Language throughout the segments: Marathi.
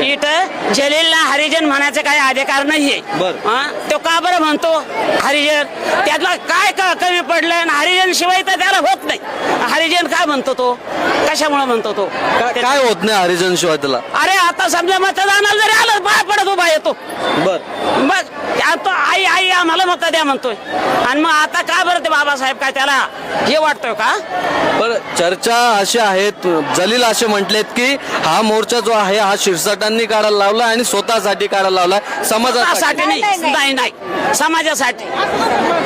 इथं जलीलला हरिजन म्हणायचं काही अधिकार नाहीये. बर. तो का बरं म्हणतो? हरिजन. त्यातला काय क- कमी पडलं आणि हरिजन शिवाय तर त्याला होत नाही. हरिजन काय म्हणतो तो? कशामुळे म्हणतो तो? काय होत नाही हरिजन शिवाय त्याला? अरे आता समजा मतदानाला जरी आलं पाय पडत उभा येतो. बर. मग त्या- तो आई आई आम्हाला मत द्या म्हणतोय. आणि मग आता का बरं ते बाबासाहेब काय त्याला हे वाटतोय का? पण चर्चा अशी आहेत जलील असे म्हटलेत की हा मोर्चा जो आहे हा शिरसाटांनी काढायला लावला आणि स्वतःसाठी काढायला लावला. समाजासाठी. साठी नाही नाही नाही. समाजासाठी.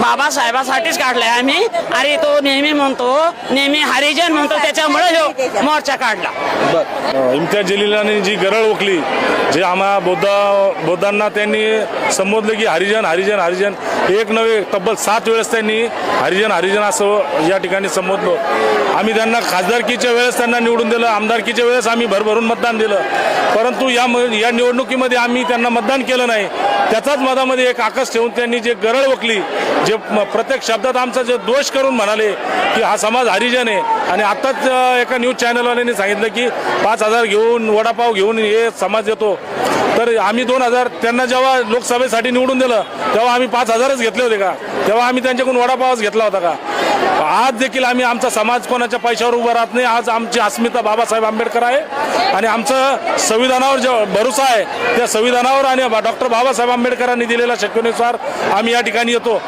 बाबासाहेबासाठीच काढलाय आम्ही. अरे तो नेहमी म्हणतो नेहमी हरिजन म्हणतो त्याच्यामुळे मोर्चा काढला. इम्तियाज जलीलाने जी गरळ ओकली जे आम्हा बौद्ध बौद्धांना त्यांनी संबोधलं की हरिजन हरिजन हरिजन. एक नव्हे तब्बल सात वेळेस त्यांनी हरिजन हरिजन असं या ठिकाणी संबोधलो. आम्ही त्यांना खासदारकीच्या वेळेस त्यांना निवडून दिलं आमदारकीच्या वेळेस आम्ही भरभरून मतदान दिलं. परंतु या म- या निवडणुकीमध्ये आम्ही त्यांना मतदान केलं नाही. त्याचाच मधामध्ये एक आकस ठेवून त्यांनी जे गरळ ओकली जे प्रत्येक शब्दात आमचा जे दोष करून म्हणाले की हा समाज हरिजन आहे. आणि आत्ताच एका न्यूज चॅनलवाल्यांनी सांगितलं की पाच हजार घेऊन वडापाव घेऊन हे समाज येतो. तर आम्ही दोन हजार त्यांना जेव्हा लोकसभेसाठी निवडून दिलं तेव्हा आम्ही पाच हजारच घेतले होते का? तेव्हा आम्ही त्यांच्याकडून वडापावच घेतला होता का? आज देखील आम्ही आमचा समाज कोणाच्या पैशावर उभा राहत नाही. आज आमची अस्मिता बाबासाहेब आंबेडकर आहे आणि आमचं संविधानावर जे भरोसा आहे त्या संविधानावर आणि डॉक्टर बाबासाहेब आंबेडकरांनी दिलेल्या शक्यनुसार आम्ही या ठिकाणी येतो.